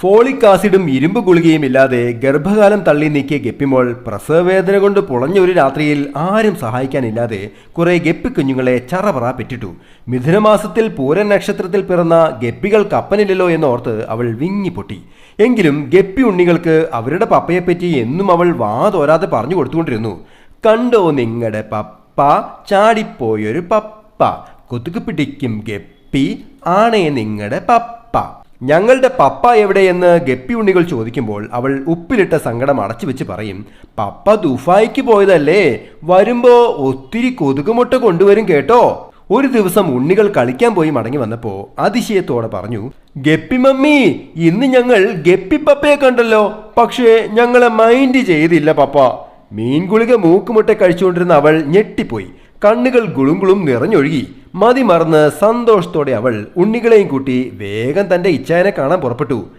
Folic ആസിഡും ഇരുമ്പ് ഗുളികയും ഇല്ലാതെ ഗർഭകാലം തള്ളി നീക്കിയ ഗപ്പിമോൾ പ്രസവവേദന കൊണ്ട് പുളഞ്ഞ ഒരു രാത്രിയിൽ ആരും സഹായിക്കാനില്ലാതെ കുറെ ഗപ്പി കുഞ്ഞുങ്ങളെ ചറപറ പെറ്റിട്ടു. മിഥുനമാസത്തിൽ പൂരൻ നക്ഷത്രത്തിൽ പിറന്ന ഗപ്പികൾ കപ്പനില്ലല്ലോ എന്നോർത്ത് അവൾ വിങ്ങി പൊട്ടി. എങ്കിലും ഗപ്പി ഉണ്ണികൾക്ക് അവരുടെ പപ്പയെപ്പറ്റി എന്നും അവൾ വാ തോരാതെ പറഞ്ഞു കൊടുത്തുകൊണ്ടിരുന്നു. കണ്ടോ നിങ്ങളുടെ പപ്പ? ചാടിപ്പോയൊരു പപ്പ. കൊതുക് പിടിക്കും ഗപ്പി. ആണേ നിങ്ങളുടെ പപ്പ. ഞങ്ങളുടെ പപ്പ എവിടെയെന്ന് ഗപ്പി ഉണ്ണികൾ ചോദിക്കുമ്പോൾ അവൾ ഉപ്പിലിട്ട സങ്കടം അടച്ചു വെച്ച് പറയും പപ്പ ദുഫായിക്ക് പോയതല്ലേ? വരുമ്പോ ഒത്തിരി കൊതുകുമുട്ട കൊണ്ടുവരും കേട്ടോ. ഒരു ദിവസം ഉണ്ണികൾ കളിക്കാൻ പോയി മടങ്ങി വന്നപ്പോ അതിശയത്തോടെ പറഞ്ഞു ഗപ്പി മമ്മി ഇന്ന് ഞങ്ങൾ ഗപ്പി പപ്പയെ കണ്ടല്ലോ. പക്ഷേ ഞങ്ങളെ മൈൻഡ് ചെയ്തില്ല പപ്പ. മീൻ ഗുളിക മൂക്കുമുട്ട കഴിച്ചുകൊണ്ടിരുന്ന അവൾ ഞെട്ടിപ്പോയി. കണ്ണുകൾ ഗുളുങ്കുളും നിറഞ്ഞൊഴുകി. മതി മറന്ന് സന്തോഷത്തോടെ അവൾ ഉണ്ണികളെയും കൂട്ടി വേഗം തന്റെ ഇച്ഛാനെ കാണാൻ പുറപ്പെട്ടു.